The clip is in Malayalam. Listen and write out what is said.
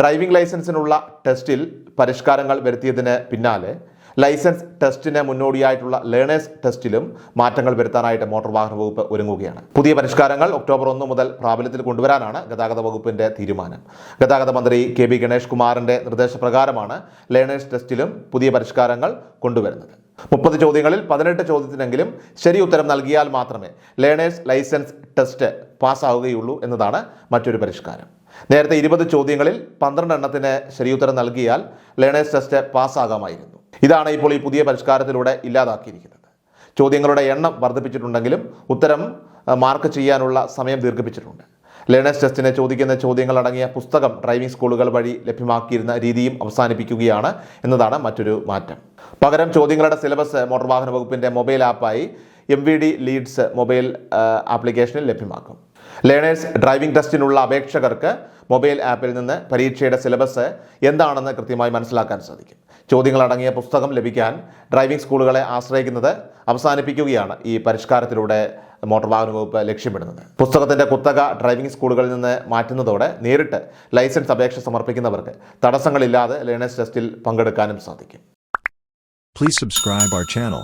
ഡ്രൈവിംഗ് ലൈസൻസിനുള്ള ടെസ്റ്റിൽ പരിഷ്കാരങ്ങൾ വരുത്തിയതിന് പിന്നാലെ ലൈസൻസ് ടെസ്റ്റിന് മുന്നോടിയായിട്ടുള്ള ലേണേഴ്സ് ടെസ്റ്റിലും മാറ്റങ്ങൾ വരുത്താനായിട്ട് മോട്ടോർ വാഹന വകുപ്പ് ഒരുങ്ങുകയാണ്. പുതിയ പരിഷ്കാരങ്ങൾ ഒക്ടോബർ ഒന്ന് മുതൽ പ്രാബല്യത്തിൽ കൊണ്ടുവരാനാണ് ഗതാഗത വകുപ്പിന്റെ തീരുമാനം. ഗതാഗത മന്ത്രി കെ ബി ഗണേഷ് കുമാറിന്റെ നിർദ്ദേശപ്രകാരമാണ് ലേണേഴ്സ് ടെസ്റ്റിലും പുതിയ പരിഷ്കാരങ്ങൾ കൊണ്ടുവരുന്നത്. മുപ്പത് ചോദ്യങ്ങളിൽ പതിനെട്ട് ചോദ്യത്തിനെങ്കിലും ശരി ഉത്തരം നൽകിയാൽ മാത്രമേ ലേണേഴ്സ് ലൈസൻസ് ടെസ്റ്റ് പാസ്സാവുകയുള്ളൂ എന്നതാണ് മറ്റൊരു പരിഷ്കാരം. നേരത്തെ ഇരുപത് ചോദ്യങ്ങളിൽ പന്ത്രണ്ട് എണ്ണത്തിന് ശരിയുത്തരം നൽകിയാൽ ലേണേഴ്സ് ടെസ്റ്റ് പാസ്സാകാമായിരുന്നു. ഇതാണ് ഇപ്പോൾ ഈ പുതിയ പരിഷ്കാരത്തിലൂടെ ഇല്ലാതാക്കിയിരിക്കുന്നത്. ചോദ്യങ്ങളുടെ എണ്ണം വർദ്ധിപ്പിച്ചിട്ടുണ്ടെങ്കിലും ഉത്തരം മാർക്ക് ചെയ്യാനുള്ള സമയം ദീർഘിപ്പിച്ചിട്ടുണ്ട്. ലേണേഴ്സ് ടെസ്റ്റിനെ ചോദിക്കുന്ന ചോദ്യങ്ങൾ അടങ്ങിയ പുസ്തകം ഡ്രൈവിംഗ് സ്കൂളുകൾ വഴി ലഭ്യമാക്കിയിരുന്ന രീതിയും അവസാനിപ്പിക്കുകയാണ് എന്നതാണ് മറ്റൊരു മാറ്റം. പകരം ചോദ്യങ്ങളുടെ സിലബസ് മോട്ടോർ വാഹന വകുപ്പിന്റെ mobile ആപ്പായി M V D leads mobile ആപ്ലിക്കേഷനിൽ ലഭ്യമാക്കും. ലേണേഴ്സ് ഡ്രൈവിംഗ് ടെസ്റ്റിനുള്ള അപേക്ഷകർക്ക് മൊബൈൽ ആപ്പിൽ നിന്ന് പരീക്ഷയുടെ സിലബസ് എന്താണെന്ന് കൃത്യമായി മനസ്സിലാക്കാൻ സാധിക്കും. ചോദ്യങ്ങൾ അടങ്ങിയ പുസ്തകം ലഭിക്കാൻ ഡ്രൈവിംഗ് സ്കൂളുകളെ ആശ്രയിക്കുന്നത് അവസാനിപ്പിക്കുകയാണ് ഈ പരിഷ്കാരത്തിലൂടെ മോട്ടോർ വാഹന വകുപ്പ് ലക്ഷ്യമിടുന്നത്. പുസ്തകത്തിന്റെ കുത്തക ഡ്രൈവിംഗ് സ്കൂളുകളിൽ നിന്ന് മാറ്റുന്നതോടെ നേരിട്ട് ലൈസൻസ് അപേക്ഷ സമർപ്പിക്കുന്നവർക്ക് തടസ്സങ്ങളില്ലാതെ ലേണേഴ്സ് ടെസ്റ്റിൽ പങ്കെടുക്കാനും സാധിക്കും. Please subscribe our channel.